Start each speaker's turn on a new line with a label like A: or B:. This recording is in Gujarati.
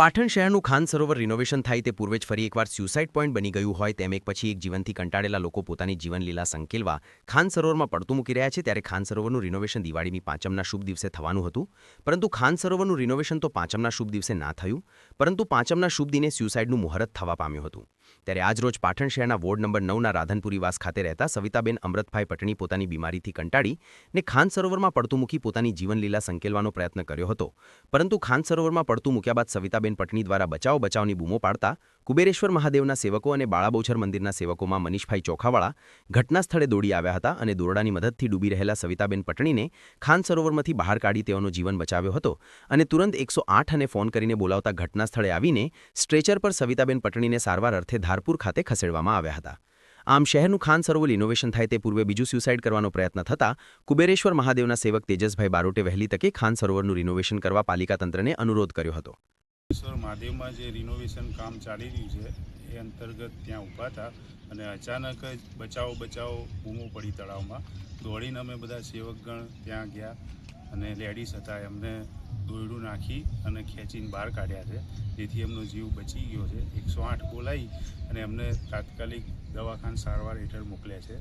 A: પાટણ શહેરનું ખાન સરોવર રિનોવેશન થાય તે પૂર્વે જ ફરી એકવાર સ્યુસાઇડ પોઈન્ટ બની ગયું હોય તેમ એક પછી એક જીવનથી કંટાળેલા લોકો પોતાની જીવનલીલા સંકેલવા ખાન સરોવરમાં પડતું મૂકી રહ્યા છે ત્યારે ખાન સરોવરનું રિનોવેશન દિવાળીની પાંચમના શુભ દિવસે થવાનું હતું. પરંતુ ખાન સરોવરનું રિનોવેશન તો પાંચમના શુભ દિવસે ના થયું, પરંતુ પાંચમના શુભ દિને સ્યુસાઇડનું મુહૂર્ત થવા પામ્યું હતું. ત્યારે આજરોજ પાટણ શહેરના વોર્ડ નંબર નવના રાધનપુરીવાસ ખાતે રહેતા સવિતાબેન અમૃતભાઈ પટણી પોતાની બીમારીથી કંટાળી ને ખાન સરોવરમાં પડતું મૂકી પોતાની જીવનલીલા સંકેલવાનો પ્રયત્ન કર્યો હતો. પરંતુ ખાન સરોવરમાં પડતું મૂક્યા બાદ સવિતાબેન પટણી દ્વારા બચાવ બચાવની બૂમો પાડતા કુબેરેશ્વર મહાદેવના સેવકો અને બાળાબોછર મંદિરના સેવકોમાં મનીષભાઈ ચોખાવાળા ઘટના સ્થળે દોડી આવ્યા હતા અને દોરડાની મદદથી ડૂબી રહેલા સવિતાબેન પટણીને ખાન સરોવરમાંથી બહાર કાઢી તેઓનો જીવન બચાવ્યો હતો અને તુરંત એકસો અને ફોન કરીને બોલાવતા ઘટના સ્થળે આવીને સ્ટ્રેચર પર સવિતાબેન પટણીને સારવાર અર્થે ધારપુર ખાતે ખસેડવામાં આવ્યા હતા. આમ શહેરનું ખાન સરોવર ઇનોવેશન થાય તે પૂર્વે બીજું સ્યુસાઇડ કરવાનો પ્રયત્ન થતાં કુબેરેશ્વર મહાદેવના સેવક તેજસભાઈ બારોટે વહેલી તકે ખાન સરોવરનું રિનોવેશન કરવા પાલિકા તંત્રને અનુરોધ કર્યો હતો.
B: સર, મહાદેવમાં જે રિનોવેશન કામ ચાલી રહ્યું છે, એ અંતર્ગત ત્યાં ઊભા હતા અને અચાનક જ બચાવો બચાવો બૂમો પડી તળાવમાં. દોડીને અમે બધા સેવકગણ ત્યાં ગયા અને લેડીઝ હતા, એમને દોરડું નાખી અને ખેંચીને બહાર કાઢ્યા છે. જેથી એમનો જીવ બચી ગયો છે. એકસો આઠ બોલાવી અને એમને તાત્કાલિક દવાખાન સારવાર હેઠળ મોકલ્યા છે.